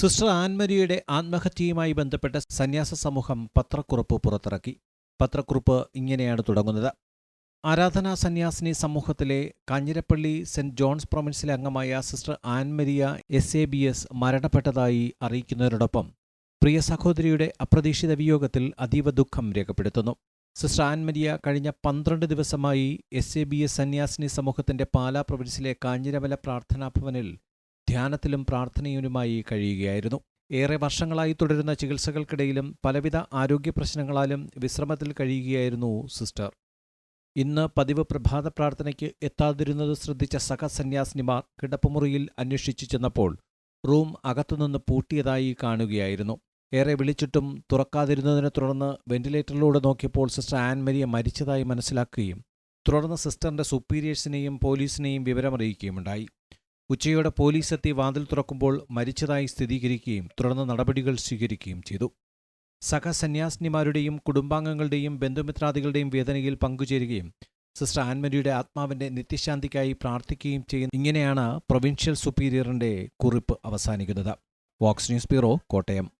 Sister ആൻമരിയുടെ ആത്മഹത്യയുമായി ബന്ധപ്പെട്ട സന്യാസ സമൂഹം പത്രക്കുറിപ്പ് പുറത്തിറക്കി. പത്രക്കുറിപ്പ് ഇങ്ങനെയാണ് തുടങ്ങുന്നത്. ആരാധനാ സന്യാസിനി സമൂഹത്തിലെ കാഞ്ഞിരപ്പള്ളി സെന്റ് ജോൺസ് പ്രൊവിൻസിലെ അംഗമായ sister Annmaria S A B S മരണപ്പെട്ടതായി അറിയിക്കുന്നതിനോടൊപ്പം പ്രിയ സഹോദരിയുടെ അപ്രതീക്ഷിത വിയോഗത്തിൽ അതീവ ദുഃഖം രേഖപ്പെടുത്തുന്നു. സിസ്റ്റർ ആൻമരിയ കഴിഞ്ഞ പന്ത്രണ്ട് ദിവസമായി എസ് എ ബി എസ് സന്യാസിനി സമൂഹത്തിന്റെ പാലാ പ്രൊവിൻസിലെ കാഞ്ഞിരമല പ്രാർത്ഥനാ ഭവനിൽ ധ്യാനത്തിലും പ്രാർത്ഥനയിലുമായി കഴിയുകയായിരുന്നു. ഏറെ വർഷങ്ങളായി തുടരുന്ന ചികിത്സകൾക്കിടയിലും പലവിധ ആരോഗ്യ പ്രശ്നങ്ങളാലും വിശ്രമത്തിൽ കഴിയുകയായിരുന്നു സിസ്റ്റർ. ഇന്ന് പതിവ് പ്രഭാത പ്രാർത്ഥനയ്ക്ക് എത്താതിരുന്നത് ശ്രദ്ധിച്ച സഹസന്യാസിനിമാർ കിടപ്പുമുറിയിൽ അന്വേഷിച്ചു ചെന്നപ്പോൾ റൂം അകത്തുനിന്ന് പൂട്ടിയതായി കാണുകയായിരുന്നു. ഏറെ വിളിച്ചിട്ടും തുറക്കാതിരുന്നതിനെ തുടർന്ന് വെന്റിലേറ്ററിലൂടെ നോക്കിയപ്പോൾ സിസ്റ്റർ ആൻമരിയെ മരിച്ചതായി മനസ്സിലാക്കുകയും തുടർന്ന് സിസ്റ്ററിന്റെ സുപ്പീരിയേഴ്സിനെയും പോലീസിനെയും വിവരമറിയിക്കുകയുമുണ്ടായി. ഉച്ചയോടെ പോലീസ് എത്തി വാതിൽ തുറക്കുമ്പോൾ മരിച്ചതായി സ്ഥിരീകരിക്കുകയും തുടർന്ന് നടപടികൾ സ്വീകരിക്കുകയും ചെയ്തു. സഹസന്യാസിനിമാരുടെയും കുടുംബാംഗങ്ങളുടെയും ബന്ധുമിത്രാദികളുടെയും വേദനയിൽ പങ്കുചേരുകയും സിസ്റ്റർ ആൻമരിയുടെ ആത്മാവിന്റെ നിത്യശാന്തിക്കായി പ്രാർത്ഥിക്കുകയും ചെയ്യുന്ന ഇങ്ങനെയാണ് പ്രൊവിൻഷ്യൽ സുപ്പീരിയറിന്റെ കുറിപ്പ് അവസാനിക്കുന്നത്. Vox News bureau Kottayam.